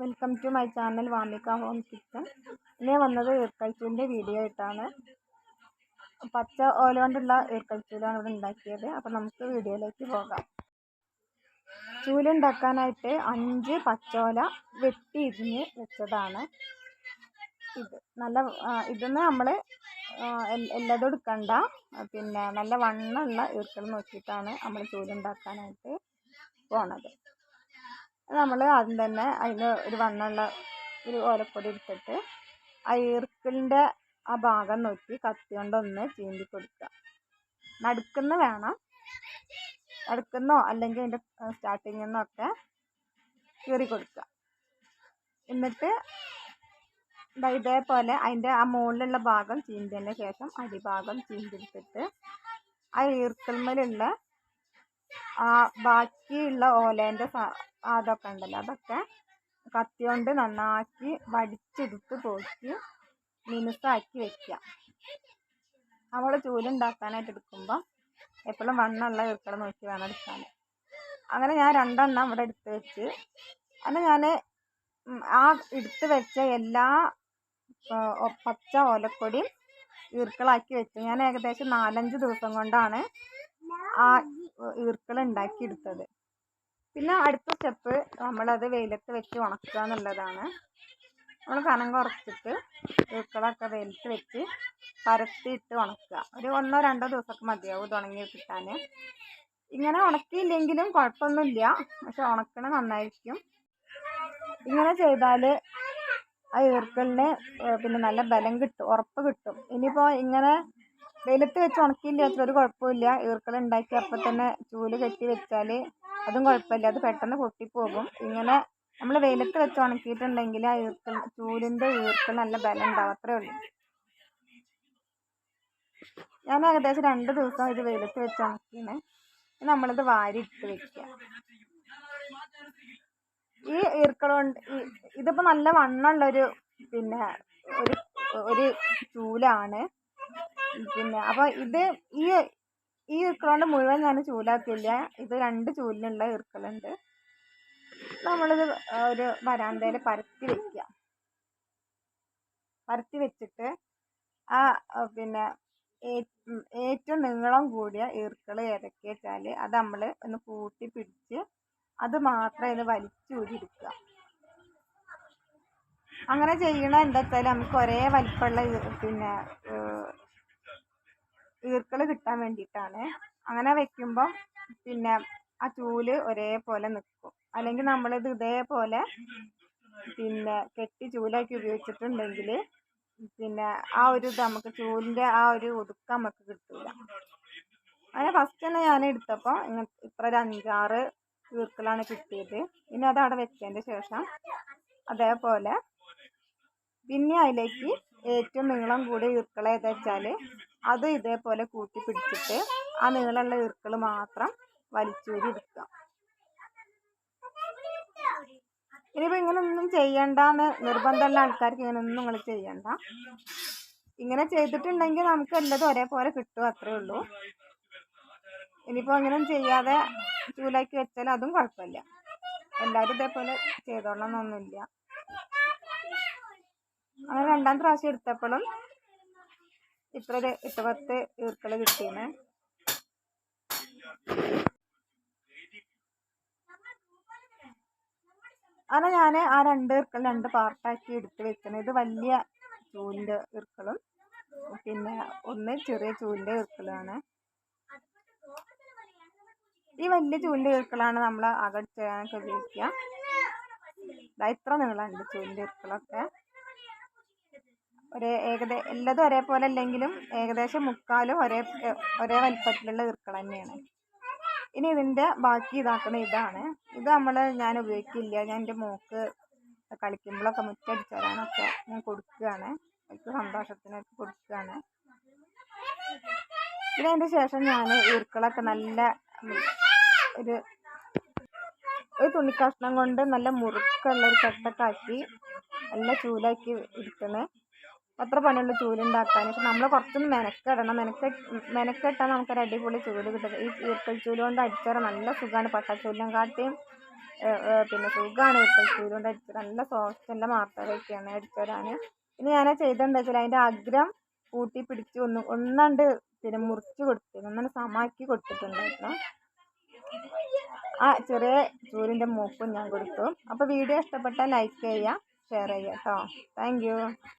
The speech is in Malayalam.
Welcome to my channel Vamika home kitchen ഇന്നേ വന്നത് ഈർക്കൽച്ചൂലിന്റെ വീഡിയോ ആയിട്ടാണ്. പച്ച ഓല കൊണ്ടുള്ള ഈർക്കൽച്ചൂലാണ് ഇവിടെ ഉണ്ടാക്കിയത്. അപ്പോൾ നമുക്ക് വീഡിയോയിലേക്ക് പോകാം. ചൂലുണ്ടാക്കാനായിട്ട് അഞ്ച് പച്ചോല വെട്ടി ഇരിഞ്ഞ് വെച്ചതാണ്. ഇത് നല്ല ഇതെന്ന് നമ്മൾ എല്ലാതും എടുക്കണ്ട. പിന്നെ നല്ല വണ്ണമുള്ള ഈർക്കൽ നോക്കിയിട്ടാണ് നമ്മൾ ചൂലുണ്ടാക്കാനായിട്ട് പോണത്. നമ്മൾ ആദ്യം തന്നെ അതിന് ഒരു വണ്ണമുള്ള ഒരു ഓലപ്പൊടി എടുത്തിട്ട് ആ ഈർക്കിളിന്റെ ആ ഭാഗം നോക്കി കത്തി കൊണ്ടൊന്ന് ചീന്തി കൊടുക്കുക. നടുക്കുന്ന വേണം. നടുക്കുന്നോ അല്ലെങ്കിൽ അതിന്റെ സ്റ്റാർട്ടിങ്ങിൽ നിന്നൊക്കെ കീറി കൊടുക്കുക. എന്നിട്ട് ഇതേപോലെ അതിന്റെ ആ മുകളിലുള്ള ഭാഗം ചീന്തിയതിന് ശേഷം അടിഭാഗം ചീന്തിയെടുത്തിട്ട് ആ ഈർക്കിൽമേലുള്ള ആ ബാക്കിയുള്ള ഓലേന്റെ അതൊക്കെ ഉണ്ടല്ലോ. അതൊക്കെ കത്തി കൊണ്ട് നന്നാക്കി വടിച്ചെടുത്ത് പോക്കി മിനുസാക്കി വെക്കുക നമ്മൾ ചൂലുണ്ടാക്കാനായിട്ട് എടുക്കുമ്പോൾ എപ്പോഴും വണ്ണമുള്ള ഈർക്കൽ നോക്കി വേണം എടുക്കാൻ അങ്ങനെ ഞാൻ രണ്ടെണ്ണം ഇവിടെ എടുത്ത് വെച്ച്. അങ്ങനെ ഞാൻ ആ എടുത്ത് വെച്ച എല്ലാ പച്ച ഓലക്കൊടിയും ഈർക്കളാക്കി വെച്ചു. ഞാൻ ഏകദേശം നാലഞ്ച് ദിവസം കൊണ്ടാണ് ആ ഈർക്കൾ ഉണ്ടാക്കിയെടുത്തത് പിന്നെ അടുത്ത സ്റ്റെപ്പ് നമ്മളത് വെയിലത്ത് വെച്ച് ഉണക്കുക എന്നുള്ളതാണ്. നമ്മൾ കനം കുറച്ചിട്ട് പൂക്കളൊക്കെ വെയിലത്ത് വെച്ച് പരത്തിയിട്ട് ഉണക്കുക. ഒരു ഒന്നോ രണ്ടോ ദിവസമൊക്കെ മതിയാവും ഇത് ഉണങ്ങി കിട്ടാൻ ഇങ്ങനെ ഉണക്കിയില്ലെങ്കിലും കുഴപ്പമൊന്നുമില്ല. പക്ഷെ ഉണക്കണ നന്നായിരിക്കും. ഇങ്ങനെ ചെയ്താൽ ആ ഈർക്കലിന് പിന്നെ നല്ല ബലം കിട്ടും ഉറപ്പ് കിട്ടും. ഇനിയിപ്പോൾ ഇങ്ങനെ വെയിലത്ത് വെച്ച് ഉണക്കിയില്ല. അത്ര ഒരു കുഴപ്പമില്ല. ഈർക്കൽ ഉണ്ടാക്കി അപ്പം തന്നെ ചൂൽ കെട്ടി വെച്ചാൽ അതും കുഴപ്പമില്ല. അത് പെട്ടെന്ന് പൊട്ടിപ്പോകും. ഇങ്ങനെ നമ്മൾ വെയിലത്ത് വെച്ച് ഉണക്കിയിട്ടുണ്ടെങ്കിൽ ആ ഈർക്കൽ ചൂലിന്റെ ഈർക്കൽ നല്ല ബലം ഉണ്ടാവും. അത്രേ ഉള്ളൂ. ഞാൻ ഏകദേശം രണ്ട് ദിവസം ഇത് വെയിലത്ത് വെച്ച് ഉണക്കിയാണ്. നമ്മളിത് വാരി ഇട്ട് വെക്കുക ഈ ഈർക്കളുണ്ട് ഇതിപ്പോൾ നല്ല വണ്ണമുള്ളൊരു പിന്നെ ഒരു ഒരു ചൂലാണ്. പിന്നെ അപ്പോൾ ഇത് ഈ ഈ ഈർക്കളോണ്ട് മുഴുവൻ ഞാൻ ചൂലാക്കില്ല ഇത് രണ്ട് ചൂലിനുള്ള ഈർക്കലുണ്ട് നമ്മളിത് ഒരു വരാന്തയിൽ പരത്തി വെക്കുക പരത്തി വെച്ചിട്ട് ആ പിന്നെ ഏറ്റവും നീളം കൂടിയ ഈർക്കൾ ഏതൊക്കെ വെച്ചാൽ അത് നമ്മൾ ഒന്ന് കൂട്ടി പിടിച്ച് അത് മാത്രം ഇത് വലിച്ചൂരിയെടുക്കുക അങ്ങനെ ചെയ്യണ എന്താ വെച്ചാൽ നമുക്ക് ഒരേ വലിപ്പമുള്ള പിന്നെ ഈർക്കൾ കിട്ടാൻ വേണ്ടിയിട്ടാണ്. അങ്ങനെ വെക്കുമ്പം പിന്നെ ആ ചൂൽ ഒരേപോലെ നിൽക്കും അല്ലെങ്കിൽ നമ്മളിത് ഇതേപോലെ പിന്നെ കെട്ടി ചൂലാക്കി ഉപയോഗിച്ചിട്ടുണ്ടെങ്കിൽ പിന്നെ ആ ഒരു ഇത് നമുക്ക് ചൂലിന്റെ ആ ഒരു ഒതുക്കം നമുക്ക് കിട്ടില്ല അങ്ങനെ ഫസ്റ്റ് തന്നെ ഞാൻ എടുത്തപ്പോൾ ഇങ്ങനെ ഇത്ര ഒരു അഞ്ചാറ് ഈർക്കലാണ് കിട്ടിയത്. പിന്നെ അത് അവിടെ വെച്ചതിന്റെ ശേഷം അതേപോലെ പിന്നെ അതിലേക്ക് ഏറ്റവും നീളം കൂടിയ ഈർക്കള ഏതാ വെച്ചാൽ അത് ഇതേപോലെ കൂട്ടി പിടിച്ചിട്ട് ആ നീളമുള്ള ഇറുക്കൾ മാത്രം വലിച്ചൂരി എടുക്കുക ഇങ്ങനെ ഒന്നും ചെയ്യണ്ടെന്ന് നിർബന്ധമുള്ള ആൾക്കാർക്ക് ഇങ്ങനെ ഒന്നും നിങ്ങൾ ചെയ്യണ്ട. ഇങ്ങനെ ചെയ്തിട്ടുണ്ടെങ്കിൽ നമുക്ക് എല്ലാതും ഒരേപോലെ കിട്ടും അത്രേ ഉള്ളൂ. ഇനിയിപ്പോൾ അങ്ങനെ ചെയ്യാതെ ചൂലാക്കി വെച്ചാൽ അതും കുഴപ്പമില്ല എല്ലാവരും ഇതേപോലെ ചെയ്തോളണം എന്നൊന്നുമില്ല അങ്ങനെ രണ്ടാം പ്രാവശ്യം എടുത്തപ്പോഴും ഇത്ര ഒരു എട്ട് പത്ത് ഈർക്കൾ കിട്ടിയെന്ന് അങ്ങനെ ഞാൻ ആ രണ്ട് ഈർക്കൾ രണ്ട് പാർട്ടാക്കി എടുത്ത് വെക്കണം. ഇത് വലിയ ചൂലിന്റെ ഈർക്കളും പിന്നെ ഒന്ന് ചെറിയ ചൂലിന്റെ ഈർക്കലാണ് ഈ വലിയ ചൂലിന്റെ ഈർക്കളാണ് നമ്മൾ അകട് ചെയ്യാനൊക്കെ ഉപയോഗിക്കുക ഇത്ര നീളമുണ്ട് ചൂലിന്റെ ഈർക്കളൊക്കെ. ഒരേ ഏകദേ എല്ലാതും ഒരേപോലെ അല്ലെങ്കിലും ഏകദേശം മുക്കാലും ഒരേ ഒരേ വലിപ്പത്തിലുള്ള ഈർക്കൾ തന്നെയാണ്. ഇനി ഇതിന്റെ ബാക്കി ഇതാക്കുന്ന ഇതാണ്. ഇത് നമ്മൾ ഞാൻ ഉപയോഗിക്കില്ല. ഞാൻ എന്റെ മോക്ക് കളിക്കുമ്പോഴൊക്കെ മുറ്റടിച്ച് തരാനൊക്കെ ഞാൻ കൊടുക്കുകയാണ്. എനിക്ക് സന്തോഷത്തിനൊക്കെ കൊടുക്കുകയാണ്. പിന്നെ ശേഷം ഞാൻ ഈർക്കളൊക്കെ നല്ല ഒരു ഒരു തുണിക്കഷ്ണം കൊണ്ട് നല്ല മുറുക്കുള്ള ഒരു കട്ടൊക്കെ ആക്കി നല്ല ചൂലാക്കി എടുക്കണേ അത്ര പണിയുള്ള ചൂലുണ്ടാക്കാൻ. പക്ഷെ നമ്മൾ കുറച്ചൊന്ന് മെനക്കെടണം. മെനക്കെ മെനക്കെട്ടാൽ നമുക്കൊരു അടിപൊളി ചൂൽ കിട്ടും. ഈ ഈർക്കൽ ചൂൽ കൊണ്ട് അടിച്ചാൽ നല്ല സുഖമാണ് പട്ടച്ചൂലിനെ കാട്ടിയും പിന്നെ സുഖമാണ് ഈർക്കൽ ചൂൽ കൊണ്ട് അടിച്ചത് നല്ല സോഫ്റ്റ് നല്ല മാർത്തകയൊക്കെയാണ് അടിച്ചു തരാൻ പിന്നെ ഞാൻ ചെയ്തെന്താ വെച്ചാൽ അതിന്റെ അഗ്രം കൂട്ടി പിടിച്ചു ഒന്ന് ഒന്നാണ്ട് പിന്നെ മുറിച്ച് കൊടുത്തു ഒന്നാണ് സമാക്കി കൊടുത്തിട്ടുണ്ടായിരുന്നു. ആ ചെറിയ ചൂലിന്റെ മൂക്കും ഞാൻ കൊടുത്തു. അപ്പോൾ വീഡിയോ ഇഷ്ടപ്പെട്ടാൽ ലൈക്ക് ചെയ്യുക ഷെയർ ചെയ്യുക കേട്ടോ താങ്ക്